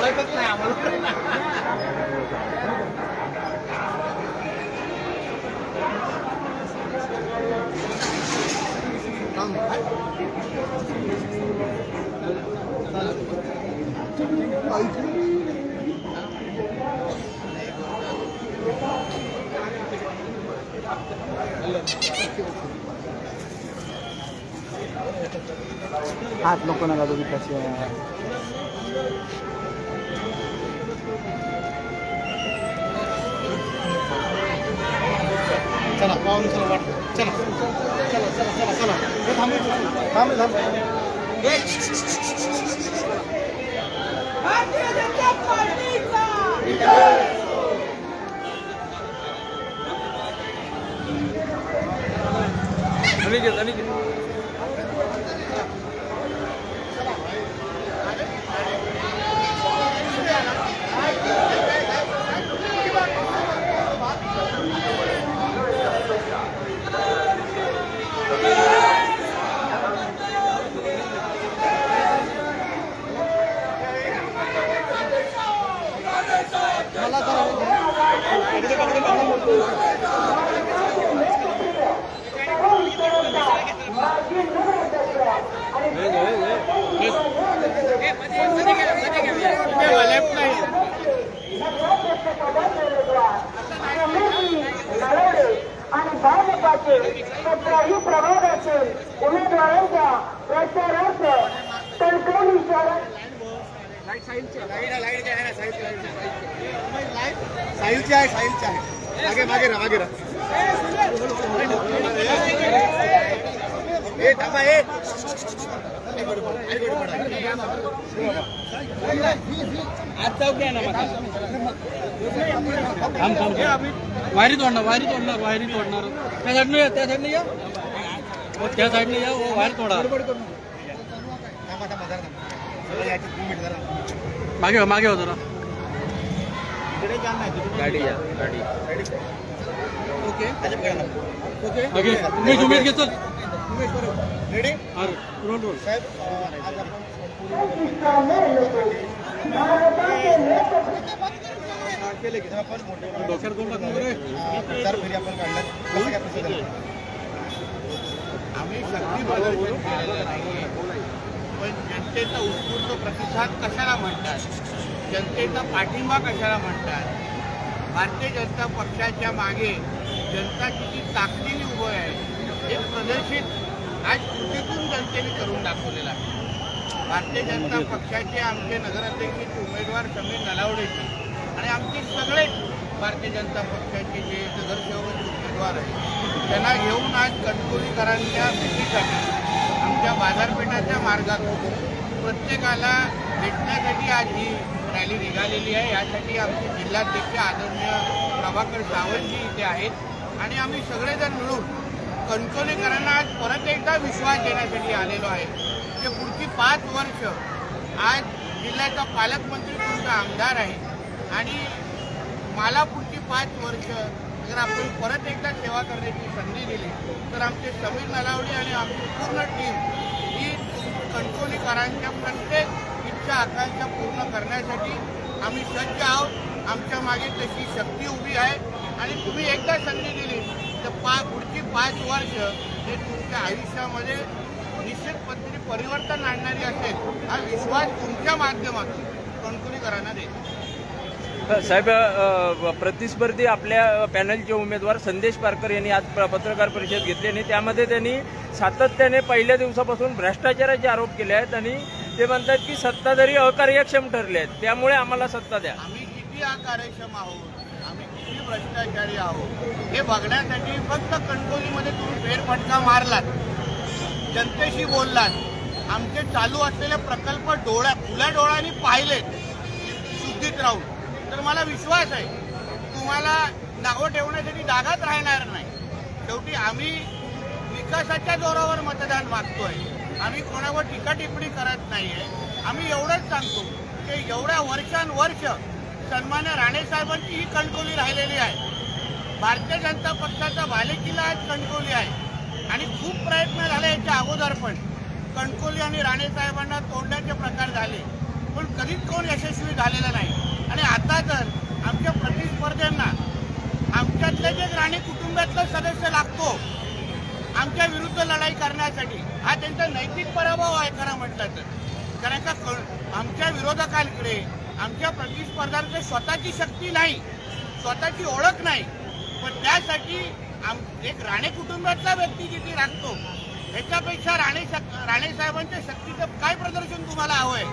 lấy bất Thank you. नको नका तुम्ही कसे चला पाहून चला वाट चला चला चला चला चला. हे थांबे थांबे थांबे. भारतीय जनता पार्टीचा आणि कुठल्याही प्रभागाचे उमेदवारांच्या प्रचारार्थ कणकवली शहरात वायरी तोडणार वायरी तोडणार वायरी तोडणार. त्या साईडनं या त्या साईडनं या. हो, त्या साईडनं या हो वायर तोडा. मागे हो मागे हो जरा. गाडी या गाडी. ओके. ओके. ओके. तुम्ही जुमेत घे चल रेडी रोल रोल. साहेब आम्ही शक्ती नाहीये पण जनतेचा उत्स्फूर्त प्रतिसाद कशाला म्हणतात जनतेचा पाठिंबा कशाला म्हणतात भारतीय जनता पक्षाच्या मागे जनता किती ताकदीने उभं आहे हे प्रदर्शित आज कृतीतून जनतेने करून दाखवलेलं आहे भारतीय जनता पक्षाचे आमचे नगराध्यक्षाचे उमेदवार समीर नलावडेचे आणि आमचे सगळेच भारतीय जनता पक्षाचे जे नगरसेवक उमेदवार आहेत त्यांना घेऊन आज कणकोलीकरांच्या भेटीसाठी आमच्या बाजारपेठाच्या मार्गातून प्रत्येकाला भेटण्यासाठी आज ही रॅली निघालेली आहे. यासाठी आमचे जिल्हाध्यक्ष आदरणीय प्रभाकर सावंतजी इथे आहेत आणि आम्ही सगळेजण मिळून कणकोलीकरांना आज परत एकदा विश्वास देण्यासाठी आलेलो आहे. की पुढची पाच वर्ष आज जिल्ह्याचा पालकमंत्री तुमचा आमदार आहे. आणि मला पुढची पाच वर्ष जर आपण परत एकदा सेवा करण्याची संधी दिली तर आमचे समीर नलावडी आणि आमची पूर्ण टीम ही कणकवलीकरांच्या प्रत्येक इच्छा आकांक्षा पूर्ण करण्यासाठी आम्ही सज्ज आहोत. आमच्या मागे तशी शक्ती उभी आहे. आणि तुम्ही एकदा संधी दिली तर पा पुढची पाच वर्ष हे तुमच्या आयुष्यामध्ये निश्चित पद्धतीने परिवर्तन आणणारी असेल हा विश्वास तुमच्या माध्यमातून कणकुलीकरांना देतो साहेब प्रतिस्पर्धी आपल्या पॅनलचे उमेदवार संदेश पारकर यांनी आज पत्रकार परिषद घेतली आणि त्यामध्ये त्यांनी सातत्याने पहिल्या दिवसापासून भ्रष्टाचाराचे आरोप केले आहेत आणि ते म्हणतात की सत्ताधारी अकार्यक्षम ठरले आहेत. त्यामुळे आम्हाला सत्ता द्या. आम्ही किती अकार्यक्षम आहोत? आम्ही किती भ्रष्टाचारी आहोत? हे बघण्यासाठी फक्त कणकोलीमध्ये तुम्ही फेरफटका मारलात. जनतेशी बोललात. आमचे चालू असलेले प्रकल्प डोळ्या खुल्या डोळ्यांनी पाहिलेत शुद्धीत राहून. तर मला विश्वास आहे तुम्हाला नावं ठेवण्यासाठी जागाच राहणार नाही. शेवटी आम्ही विकासाच्या जोरावर मतदान मागतोय. आम्ही कोणावर टीका टिप्पणी करत आहे आम्ही एवढंच सांगतो की एवढ्या वर्षानुवर्ष सन्मान्य राणे साहेबांची ही कणकोली राहिलेली आहे. भारतीय जनता पक्षाचा बालेकिल्ला आज कणकोली आहे. आणि खूप प्रयत्न झाले याच्या अगोदर पण. कणकोली आणि राणे साहेबांना तोडण्याचे प्रकार झाले. पण कधीच कोण यशस्वी झालेलं नाही. आणि आता तर आमच्या प्रतिस्पर्ध्यांना आमच्यातले जे राणे कुटुंबातलं सदस्य लागतो आमच्या विरुद्ध लढाई करण्यासाठी हा त्यांचा नैतिक पराभव आहे खरा म्हटलं तर. कारण का आमच्या विरोधकांकडे आमच्या प्रतिस्पर्ध्यांकडे स्वतःची शक्ती नाही स्वतःची ओळख नाही. पण त्यासाठी एक राणे कुटुंबातला व्यक्ती जिथे राखतो ह्याच्यापेक्षा राणे राणे साहेबांच्या शक्तीचं काय प्रदर्शन तुम्हाला हवंय?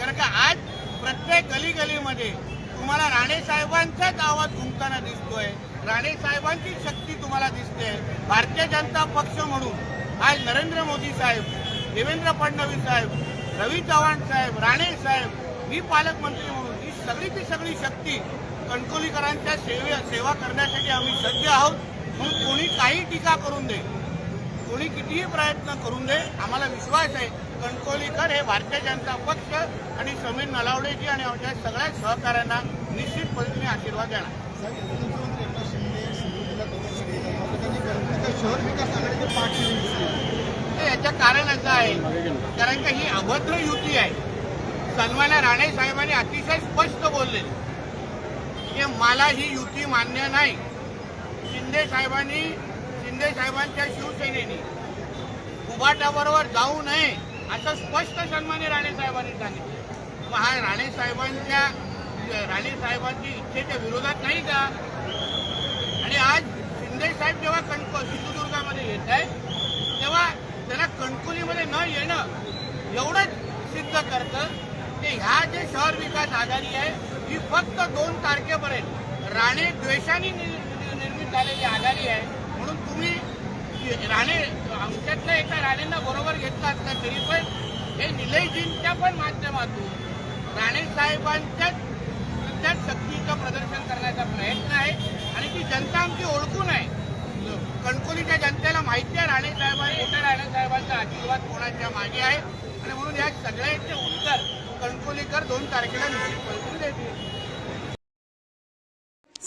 कारण का आज प्रत्येक गलीगलीमध्ये तुम्हाला राणे साहेबांचाच आवाज घुमताना दिसतोय. राणे साहेबांची शक्ती तुम्हाला दिसते. भारतीय जनता पक्ष म्हणून आज नरेंद्र मोदी साहेब देवेंद्र फडणवीस साहेब रवी चव्हाण साहेब राणे साहेब मी पालकमंत्री म्हणून ही सगळीची सगळी शक्ती कणकोलीकरांच्या सेवे सेवा करण्यासाठी आम्ही सज्ज आहोत. म्हणून कोणी काही टीका करून दे कोणी कितीही प्रयत्न करून दे आम्हाला विश्वास आहे कणकोलीकर हे भारतीय जनता पक्ष आणि समीर नलावडेजी आणि आमच्या सगळ्या सहकाऱ्यांना निश्चित पद्धतीने आशीर्वाद देणार. मुख्यमंत्री एकनाथ शिंदे समृद्धीला गौरव केले मात्र त्यांनी गणपतीच्या शहर विकास आघाडीचे पाठी दिली तर याचं कारण असं आहे कारण का ही अभद्र युती आहे. सन्मान्य राणे साहेबांनी अतिशय स्पष्ट बोलले. की मला ही युती मान्य नाही. शिंदे साहेबांनी शिंदे साहेबांच्या शिवसेनेने उभाटाबरोबर जाऊ नये असं स्पष्ट सन्मान्य राणे साहेबांनी सांगितलं. मग हा राणे साहेबांच्या राणे साहेबांची इच्छेच्या विरोधात नाही का? आणि आज शिंदे साहेब जेव्हा कणको सिंधुदुर्गामध्ये येत आहे तेव्हा त्यांना कणकुलीमध्ये न येणं एवढंच सिद्ध करतं की ह्या जे शहर विकास आघाडी आहे ही फक्त दोन तारखेपर्यंत राणे द्वेषाने करण्यात आलेली आघाडी आहे. म्हणून तुम्ही राणे आमच्यातलं एका राणेंना बरोबर घेतला असला तरी पण हे निलयजींच्या पण माध्यमातून राणे साहेबांच्याच त्याच शक्तीचं प्रदर्शन करण्याचा प्रयत्न आहे. आणि ती जनता आमची ओळखून आहे. कणकोलीच्या जनतेला माहिती आहे राणे साहेबांनी मोठ्या राणे साहेबांचा आशीर्वाद कोणाच्या मागे आहे. आणि म्हणून या सगळ्यांचे उत्तर कणकोलीकर दोन तारखेला निश्चित देतील.